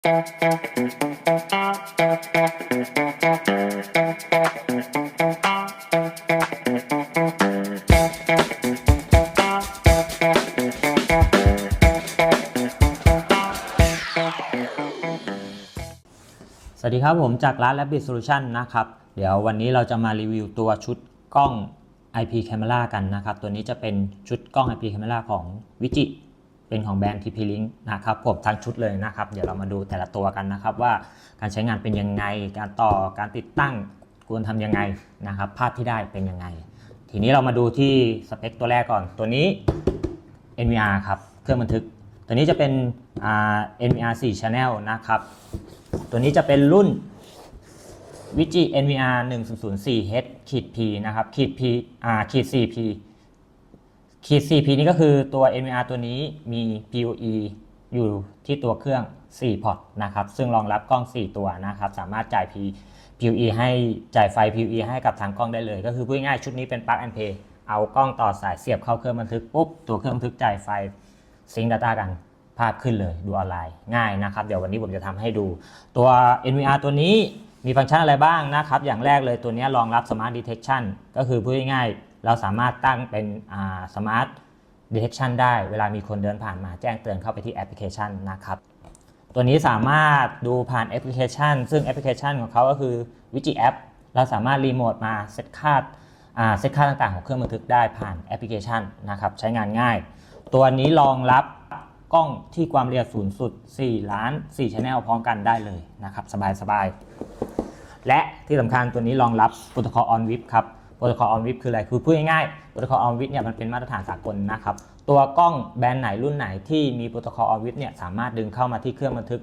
สวัสดีครับผมจากร้าน Rabbit Solution นะครับ เดี๋ยววันนี้เราจะมารีวิวตัวชุดกล้อง IP Camera กันนะครับ ตัวนี้จะเป็นชุดกล้อง IP Camera ของวิจิ เป็นของแบรนด์ TP Link นะครับผมทั้งชุดเลยนะครับ เดี๋ยวเรามาดูแต่ละตัวกันนะครับ ว่าการใช้งานเป็นยังไง การต่อการติดตั้งควรทำยังไงนะครับ ภาพที่ได้เป็นยังไง ทีนี้เรามาดูที่สเปคตัวแรกก่อน ตัวนี้ NVR ครับ เครื่องบันทึก ตัวนี้จะเป็น NVR 4 Channel นะครับ ตัวนี้จะเป็นรุ่นวิจิ NVR 1004 H ขีด P นะครับขีด P อ่าขีด 4P ขีด 4P นี่ก็คือตัว NVR ตัวนี้มี PoE อยู่ที่ตัวเครื่อง 4 พอร์ตนะครับ ซึ่งรองรับกล้อง 4 ตัวนะครับ สามารถจ่าย P PoE ให้จ่ายไฟ PoE ให้กับทางกล้องได้เลย ก็คือพูดง่ายๆชุดนี้เป็น plug and play เอากล้องต่อสายเสียบเข้าเครื่องบันทึกปุ๊บตัวเครื่องบันทึกจ่ายไฟซิงค์ Data กันภาพขึ้นเลยดูออนไลน์ง่ายนะครับ เดี๋ยววันนี้ผมจะทำให้ดู ตัว NVR ตัวนี้มีฟังก์ชันอะไรบ้างนะครับ อย่างแรกเลยตัวนี้รองรับ Smart Detection ก็คือพูดง่ายๆ เราสามารถตั้งเป็นอ่า Smart Detection ได้เวลามีคนเดินผ่านมาแจ้งเตือนเข้าไปที่แอปพลิเคชันนะครับ ตัวนี้สามารถดูผ่านแอปพลิเคชัน ซึ่งแอปพลิเคชันของเขาก็คือวิจิแอปเราสามารถรีโมทมาเซตค่าเซตค่าต่างๆ ของเครื่องบันทึกได้ผ่านแอปพลิเคชันนะครับใช้งานง่าย ตัวนี้รองรับกล้องที่ความละเอียดสูงสุด 4 ล้าน 4 Channel พร้อมกันได้เลยนะครับ สบายๆ และที่สำคัญตัวนี้รองรับ Protocol on VIP ครับ Protocol on VIP คืออะไร คือพูดง่ายๆ Protocol on VIP เนี่ยมันเป็นมาตรฐานสากลนะครับ ตัวกล้องแบรนด์ไหนรุ่นไหนที่มี Protocol on VIP เนี่ยสามารถดึงเข้ามาที่เครื่องบันทึก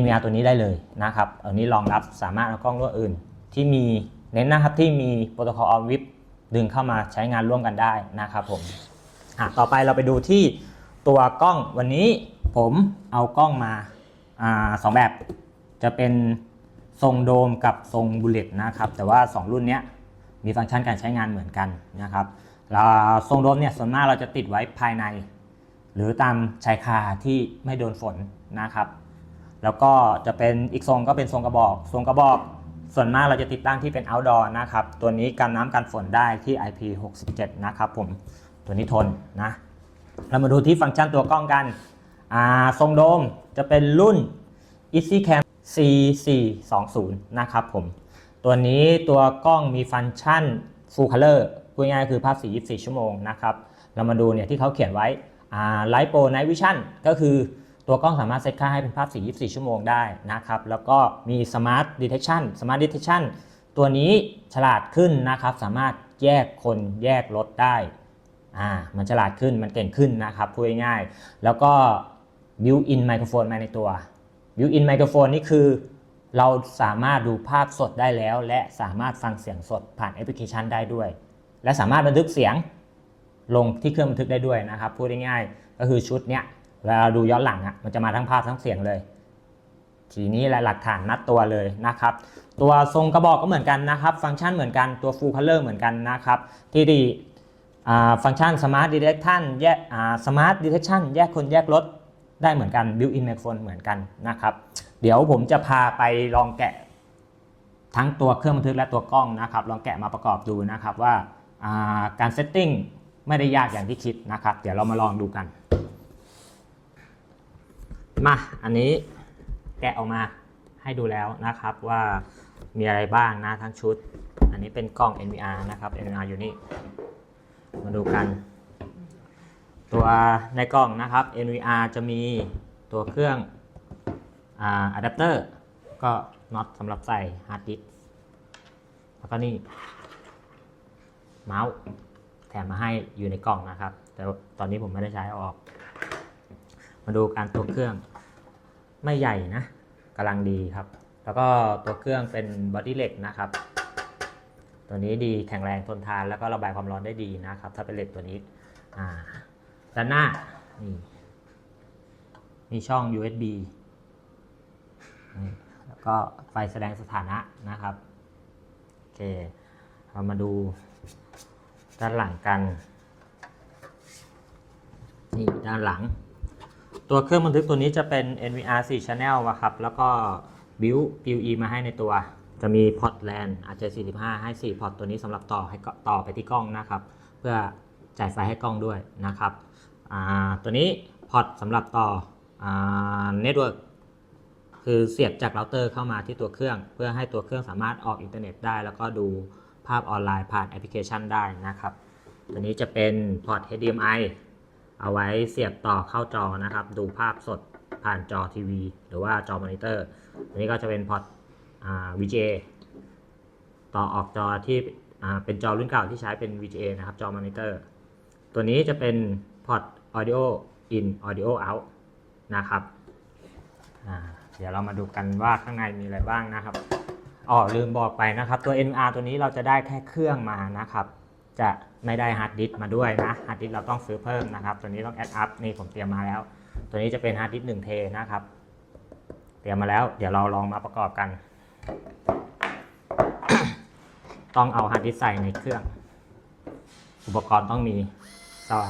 NVR ตัวนี้ได้เลยนะครับ อันนี้รองรับสามารถเอากล้องรุ่นอื่น ที่มีเน้นนะครับที่มี Protocol on VIP ดึงเข้ามาใช้งานร่วมกันได้นะครับผมต่อไปเราไปดูที่ตัวกล้องวันนี้ผมเอากล้องมาอสองแบบจะเป็นทรงโดมกับทรงบุลเลตนะครับ แต่ว่า 2 รุ่นเนี้ย มีฟังก์ชันการใช้งานเหมือนกันนะครับแล้วทรงโดมเนี่ยส่วนมากเราจะติดไว้ภายใน หรือตามชายคาที่ไม่โดนฝนนะครับ แล้วก็จะเป็นอีกทรงก็เป็นทรงกระบอก ทรงกระบอกส่วนมากเราจะติดตั้งที่เป็น outdoor นะครับ ตัวนี้กันน้ำกันฝนได้ที่ IP67 นะครับผม ตัวนี้ทนนะ เรามาดูที่ฟังก์ชันตัวกล้องกันทรงโดมจะเป็นรุ่น EasyCam C420 นะครับผม ตัวนี้ตัวกล้องมีฟังก์ชัน Full Color พูดง่ายคือภาพสี 24 ชั่วโมงนะครับ เรามาดูเนี่ยที่เขาเขียนไว้ Light Pro Night Vision ก็คือตัวกล้องสามารถเซตค่าให้เป็นภาพสี 24 ชั่วโมงได้นะครับ แล้วก็มี Smart Detection Smart Detection ตัวนี้ฉลาดขึ้นนะครับ สามารถแยกคนแยกรถได้อ่ามันฉลาดขึ้นมันเก่งขึ้นนะครับพูดง่ายๆแล้วก็ built-in microphone มาในตัว built-in microphone นี่คือ เราสามารถดูภาพสดได้แล้ว และสามารถฟังเสียงสดผ่านแอปพลิเคชันได้ด้วย และสามารถบันทึกเสียงลงที่เครื่องบันทึกได้ด้วยนะครับพูดง่ายๆก็คือชุดเนี้ยเวลาเราดูย้อนหลังอะมันจะมาทั้งภาพทั้งเสียงเลย ทีนี้แหละหลักฐานมัดตัวเลยนะครับ ตัวทรงกระบอกก็เหมือนกันนะครับ ฟังก์ชันเหมือนกันตัว full color เหมือนกันนะครับ ที่ดีฟังก์ชัน Smart Detection แยกอ่า Smart Detection แยกคนแยกรถได้เหมือนกัน Built-in microphone เหมือนกันนะครับ เดี๋ยวผมจะพาไปลองแกะ ทั้งตัวเครื่องบันทึกและตัวกล้องนะครับ ลองแกะมาประกอบดูนะครับว่าการเซตติ้งไม่ได้ยากอย่างที่คิดนะครับ เดี๋ยวเรามาลองดูกัน มาอันนี้แกะออกมาให้ดูแล้วนะครับว่ามีอะไรบ้างนะทั้งชุด อันนี้เป็นกล้อง NVR นะครับ NVR อยู่นี่มาดูกัน ตัวในกล่องนะครับ NVR จะมีตัวเครื่อง อะแดปเตอร์ก็น็อตสำหรับใส่ฮาร์ดดิสก์แล้วก็นี่เมาส์แถมมาให้อยู่ในกล่องนะครับ แต่ตอนนี้ผมไม่ได้ใช้ออก มาดูการตัวเครื่องไม่ใหญ่นะกำลังดีครับ แล้วก็ตัวเครื่องเป็นบอดี้เหล็กนะครับ ตัวนี้ดีแข็งแรงทนทานแล้วก็ระบายความร้อนได้ดีนะครับ ถ้าเป็นเหล็กตัวนี้ด้านหน้านี่มีช่อง USB นี่แล้วก็ไฟแสดงสถานะนะครับโอเคเรามาดูด้านหลังกันนี่ด้านหลัง ตัวเครื่องบันทึกตัวนี้จะเป็น NVR 4 Channel อะครับ แล้วก็ build PUE มาให้ในตัว จะมีพอร์ต LAN RJ45 ให้ 4 พอร์ตตัวนี้สำหรับต่อให้ต่อไปที่กล้องนะครับ เพื่อจ่ายไฟให้กล้องด้วยนะครับตัวนี้พอร์ตสำหรับต่ออ่า Network คือเสียบจากเราเตอร์เข้ามาที่ตัวเครื่อง เพื่อให้ตัวเครื่องสามารถออกอินเทอร์เน็ตได้ แล้วก็ดูภาพออนไลน์ผ่านแอปพลิเคชันได้นะครับ ตัวนี้จะเป็นพอร์ต HDMI เอาไว้เสียบต่อเข้าจอนะครับ ดูภาพสดผ่านจอทีวีหรือว่าจอมอนิเตอร์ตัวนี้ก็จะเป็นพอร์ต VGA ต่อออกจอที่เป็นจอรุ่นเก่าที่ใช้เป็น VGA นะครับ จอมอนิเตอร์ ตัวนี้จะเป็นพอร์ต Audio in Audio out นะครับ อ่า เดี๋ยวเรามาดูกันว่าข้างในมีอะไรบ้างนะครับอ๋อลืมบอกไปนะครับ ตัว NR ตัวนี้เราจะได้แค่เครื่องมานะครับ จะไม่ได้ฮาร์ดดิสก์มาด้วยนะฮาร์ดดิสก์เราต้องซื้อเพิ่มนะครับ ตัวนี้ต้องแอดอัพนี่ผมเตรียมมาแล้ว ตัวนี้จะเป็นฮาร์ดดิสก์1เทนะครับ เตรียมมาแล้ว เดี๋ยวเราลองมาประกอบกัน ต้องเอาฮาร์ดดิสก์ใส่ในเครื่อง อุปกรณ์ต้องมีต่อ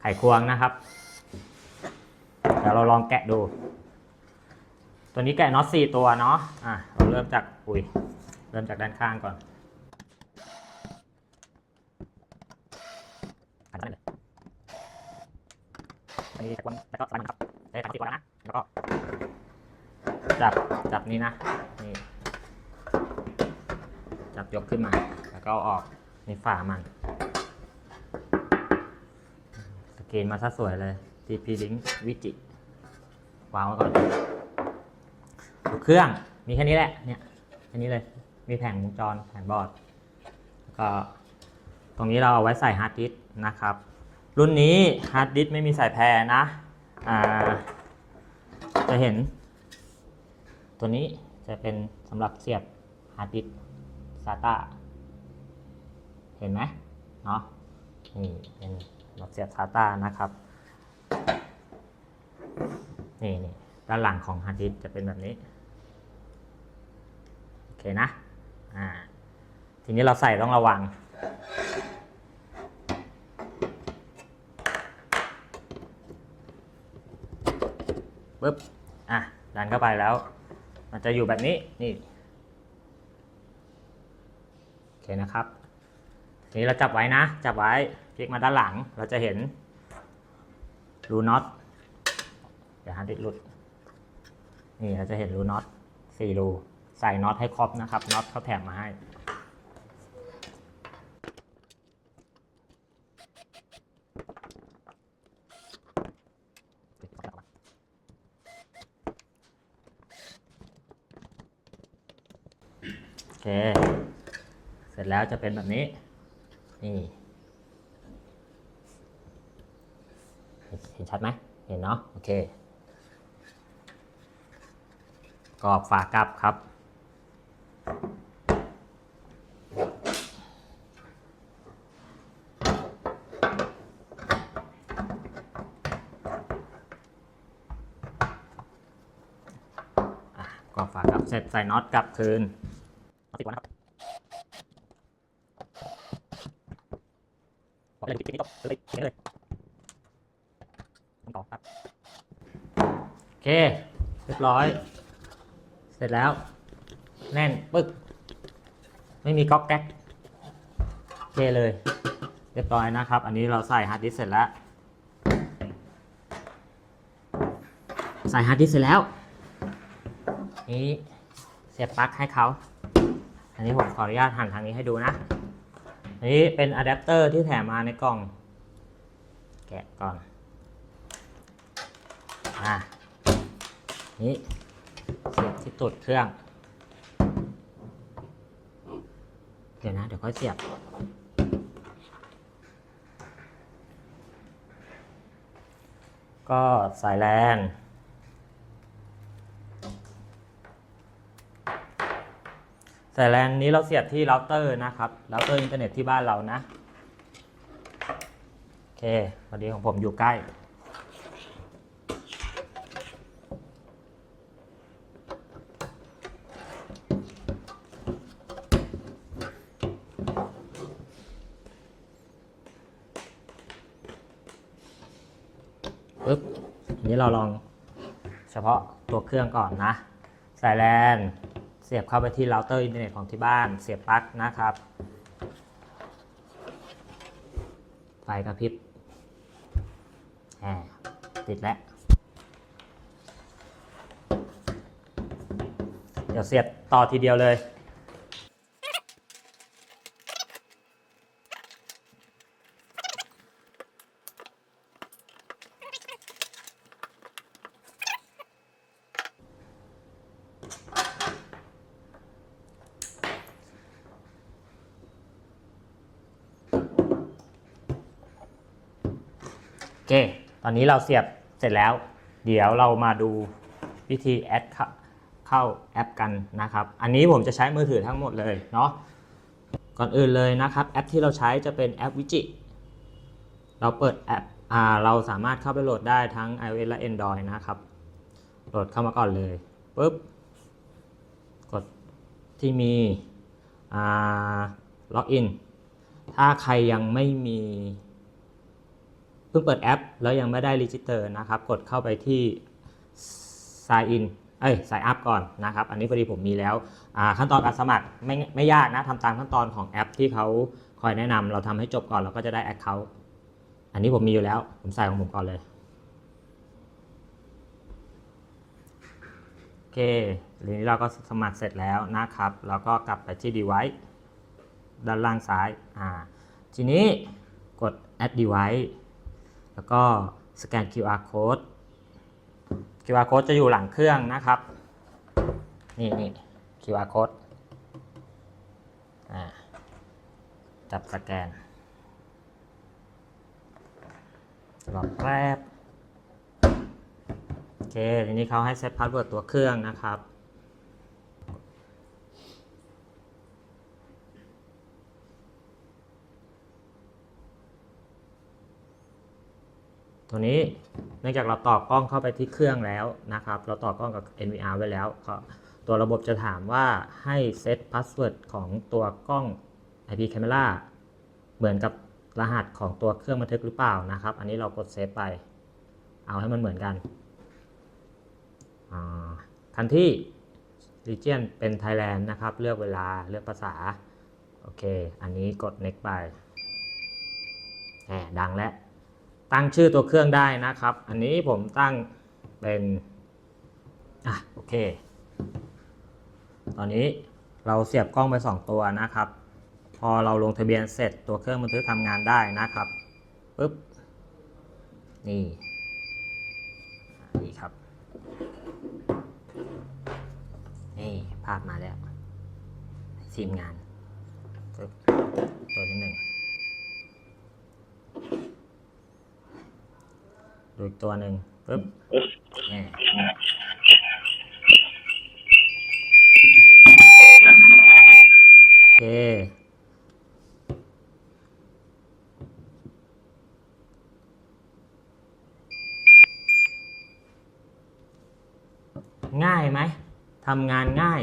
ไขควงนะครับเดี๋ยวเราลองแกะดู ตัวนี้แกะน็อต4ตัวเนาะอะเราเริ่มจากอุ้ยเริ่มจากด้านข้างก่อนอันนั้นเลยอันนี้ไขควงแล้วก็สายมันครับได้สามสิบตัวแล้วนะแล้วก็จับจับนี้นะนี่จับยกขึ้นมา แล้วก็เอาออกในฝามันสกรีนมาซะสวยเลย TP Link วิจิวางไว้ก่อน เครื่องมีแค่นี้แหละเนี่ยแค่นี้เลยมีแผงวงจรแผงบอร์ดแล้วก็ตรงนี้เราเอาไว้ใส่ฮาร์ดดิสก์นะครับ รุ่นนี้ฮาร์ดดิสก์ไม่มีสายแพรนะอ่าจะเห็น ตัวนี้จะเป็นสำหรับเสียบฮาร์ดดิสก์ SATA เห็นไหมเนาะนี่เป็นเราเสียบ SATA นะครับนี่นี่ด้านหลังของฮาร์ดดิสก์จะเป็นแบบนี้ เคนะอ่าทีนี้เราใส่ต้องระวัง ปึ๊บ อะ ดันเข้าไปแล้ว มันจะอยู่แบบนี้ นี่ โอเคนะครับ ทีนี้เราจับไว้นะ จับไว้ พลิกมาด้านหลัง เราจะเห็นรูน็อต เดี๋ยวฮันดิดหลุด นี่ เราจะเห็นรูน็อตสี่รู ใส่น็อตให้ครบนะครับน็อตเขาแถมมาให้โอเค เสร็จแล้วจะเป็นแบบนี้ นี่ เห็นชัดไหมเห็นเนาะ โอเคกรอบฝากลับครับ อะกรอบฝากลับเสร็จใส่น็อตกลับคืนน็อตติดก่อนนะครับบอกเลยปิดปิดนี่ตกเลยปิดเลยต้องต่อครับโอเคเรียบร้อย เสร็จแล้ว แน่นปึ๊ก ไม่มีก๊อกแก๊กโอเคเลย เรียบร้อยนะครับ อันนี้เราใส่ฮาร์ดดิสก์เสร็จแล้ว ใส่ฮาร์ดดิสก์เสร็จแล้ว นี้เสียบปลั๊กให้เขาอันนี้ผมขออนุญาตหันทางนี้ให้ดูนะ อันนี้เป็นอะแดปเตอร์ที่แถมมาในกล่อง แกะก่อน อ่า นี่เสียบที่ตูดเครื่อง เดี๋ยวนะ เดี๋ยวค่อยเสียบก็สายแลน สายแลนนี้เราเสียบที่เราเตอร์นะครับเราเตอร์อินเทอร์เน็ตที่บ้านเรานะ โอเคพอดีของผมอยู่ใกล้ ปึ๊บ นี้เราลองเฉพาะตัวเครื่องก่อนนะ สายแลน สียบเข้าไปที่เราเตอร์อินเทอร์เน็ตของที่บ้าน เสียบปลั๊กนะครับ ไฟกระพริบติดแล้ว เดี๋ยวเสียบต่อทีเดียวเลย เค ตอนนี้เราเสียบเสร็จแล้ว เดี๋ยวเรามาดูวิธีแอดเข้าเข้าแอปกันนะครับ อันนี้ผมจะใช้มือถือทั้งหมดเลยเนาะ ก่อนอื่นเลยนะครับแอปที่เราใช้จะเป็นแอปวิจิ เราเปิดแอปอ่าเราสามารถเข้าไปโหลดได้ทั้ง iOS และ Android นะครับ โหลดเข้ามาก่อนเลยปุ๊บ กดที่มีอ่าล็อกอิน ถ้าใครยังไม่มี เพิ่งเปิดแอป แล้วยังไม่ได้รีจิสเตอร์นะครับ กดเข้าไปที่ sign in เอ้ย sign up ก่อนนะครับ อันนี้พอดีผมมีแล้วขั้นตอนการสมัครไม่ไม่ยากนะทำตามขั้นตอนของแอปที่เขาคอยแนะนำเราทำให้จบก่อนเราก็จะได้ account อันนี้ผมมีอยู่แล้ว ผมใส่ของผมก่อนเลย โอเคทีนี้เราก็สมัครเสร็จแล้วนะครับแล้วก็กลับไปที่ device ด้านล่างซ้าย อ่า ทีนี้กด add device แล้วก็สแกน QR code QR code จะอยู่หลังเครื่องนะครับ นี่นี่ QR code จับสแกนรอแป๊บโอเคทีนี้เขาให้เซตพาสเวิร์ดตัวเครื่องนะครับ ตัวนี้เนื่องจากเราต่อกล้องเข้าไปที่เครื่องแล้วนะครับ เราต่อกล้องกับ NVR ไว้แล้วก็ตัวระบบจะถามว่าให้เซตพาสเวิร์ดของตัวกล้อง IP Camera เหมือนกับรหัสของตัวเครื่องบันทึกหรือเปล่านะครับ อันนี้เรากดเซฟไป เอาให้มันเหมือนกันคันที่ region เป็น Thailand นะครับ เลือกเวลาเลือกภาษา โอเค อันนี้กด next ไปแหมดังแล้ว ตั้งชื่อตัวเครื่องได้นะครับ อันนี้ผมตั้งเป็นอะโอเค ตอนนี้เราเสียบกล้องไป 2 ตัวนะครับ พอเราลงทะเบียนเสร็จตัวเครื่องบันทึกทำงานได้นะครับปึ๊บนี่นี่ครับนี่ภาพมาแล้วทีมงานตัวที่หนึ่ง ดูอีกตัวหนึ่งปึ๊บนี่โอเค ง่ายไหมทำงานง่าย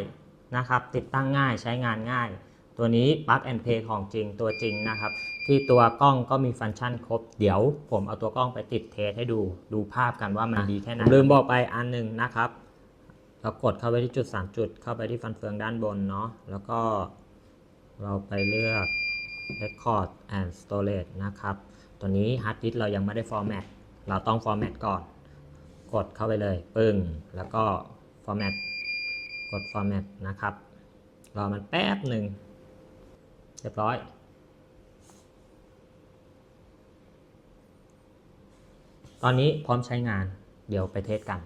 นะครับ ติดตั้งง่ายใช้งานง่าย ตัวนี้ Plug and Play ของจริงตัวจริงนะครับ ที่ตัวกล้องก็มีฟังก์ชันครบ เดี๋ยวผมเอาตัวกล้องไปติดเทสให้ดูดูภาพกันว่ามันดีแค่ไหนลืมบอกไปอันหนึ่งนะครับเรากดเข้าไปที่จุด 3 จุด เข้าไปที่ฟันเฟืองด้านบนเนาะแล้วก็เราไปเลือก Record and Storage นะครับ ตัวนี้ Hard Disk เรายังไม่ได้ Format เราต้อง Format ก่อน กดเข้าไปเลยปึ้งแล้วก็ Format กด Format นะครับ รอมันแป๊บหนึ่ง เรียบร้อย ตอนนี้พร้อมใช้งาน เดี๋ยวไปเทสกัน